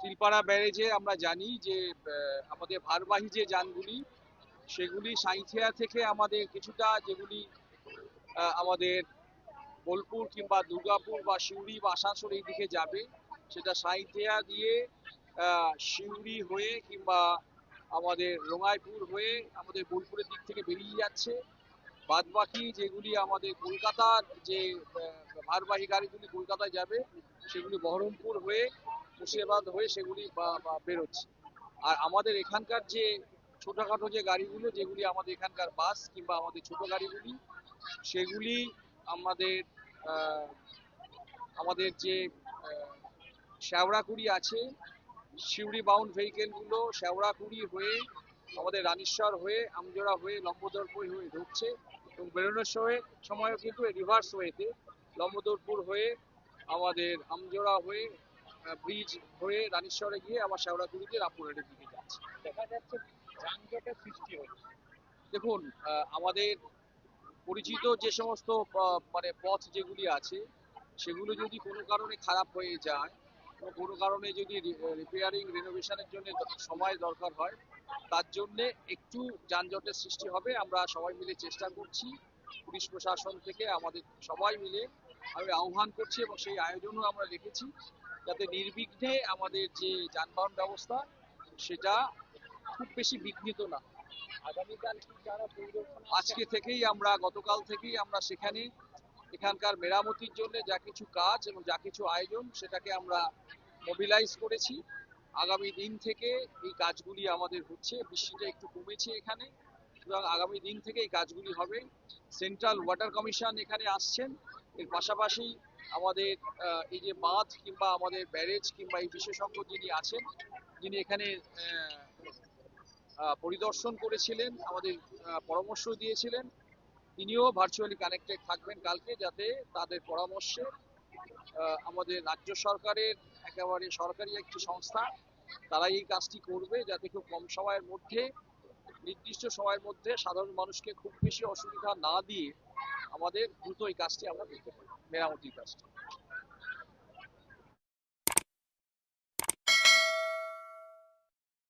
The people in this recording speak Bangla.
তিলপাড়া ব্যারেজে আমরা জানি যে আমাদের ভারবাহী যে যানগুলি, সেগুলি সাঁইথিয়া থেকে আমাদের কিছুটা যেগুলি আমাদের বোলপুর কিংবা দুর্গাপুর বা সিউড়ি বা আসানসোল এই দিকে যাবে, সেটা সাঁইথিয়া দিয়ে সিউড়ি হয়ে কিংবা আমাদের রোঙাইপুর হয়ে আমাদের বোলপুরের দিক থেকে বেরিয়ে যাচ্ছে। বাদ বাকি যেগুলি আমাদের কলকাতার যে ভারবাহী গাড়িগুলি কলকাতায় যাবে, সেগুলি বহরমপুর হয়ে, মুর্শিদাবাদ হয়ে সেগুলি বেরোচ্ছে। আর আমাদের এখানকার যে ছোটখাটো যে গাড়িগুলো, যেগুলি আমাদের এখানকার বাস কিংবা আমাদের ছোট গাড়িগুলি, সেগুলি আমাদের আমাদের যে শ্যাওড়াকুড়ি আছে সিউড়ি বাউন্ড ভেহিকেলগুলো শ্যাওড়াকুড়ি হয়ে আমাদের রানীশ্বর হয়ে আমজোড়া হয়ে লম্বদরপুর হয়ে ঢুকছে এবং বেরোনোর সময় সময়ও কিন্তু রিভার্স ওয়েতে লম্বদরপুর হয়ে আমাদের আমজোড়া হয়ে ব্রিজ হয়ে রানীশ্বরে গিয়ে আবার শ্যাওড়াকুড়িতে রামপুরহাটের দিকে যাচ্ছে। দেখা যাচ্ছে যানজটের সৃষ্টি হচ্ছে। দেখুন আমাদের পরিচিত যে সমস্ত মানে পথ যেগুলি আছে সেগুলো যদি কোনো কারণে খারাপ হয়ে যায় কোনো কারণে যদি রিপেয়ারিং রিনোভেশনের জন্য সময় দরকার হয় তার জন্য একটু যানজটের সৃষ্টি হবে। আমরা সবাই মিলে চেষ্টা করছি। পুলিশ প্রশাসন থেকে আমাদের সবাই মিলে আমি আহ্বান করছি এবং সেই আয়োজনও আমরা রেখেছি যাতে নির্বিঘ্নে আমাদের যে যানবাহন ব্যবস্থা সেটা খুব বেশি বিঘ্নিত না। আগামীকাল আজকে থেকেই আমরা গতকাল থেকেই আমরা সেখানে এখানকার মেরামতির জন্য যা কিছু কাজ এবং যা কিছু আয়োজন সেটাকে আমরা মোবিলাইজ করেছি। আগামী দিন থেকে এই কাজগুলি আমাদের হচ্ছে, বৃষ্টিটা একটু কমেছে এখানে সুতরাং আগামী দিন থেকে এই কাজগুলি হবে। সেন্ট্রাল ওয়াটার কমিশন এখানে আসছেন। এর পাশাপাশি আমাদের এই যে বাঁধ কিংবা আমাদের ব্যারেজ কিংবা এই বিশেষজ্ঞ যিনি আছেন, যিনি এখানে পরিদর্শন করেছিলেন, আমাদের পরামর্শ দিয়েছিলেন। তিনিও ভার্চুয়ালি কানেক্টেড থাকবেন কালকে যাতে তাদের পরামর্শে আমাদের রাজ্য সরকারের একেবারে সরকারি একটি সংস্থা, তারা এই কাজটি করবে যাতে খুব কম সময়ের মধ্যে, নির্দিষ্ট সময়ের মধ্যে সাধারণ মানুষকে খুব বেশি অসুবিধা না দিয়ে আমাদের দ্রুত এই কাজটি আমরা করতে পারি, মেরামতির কাজটি।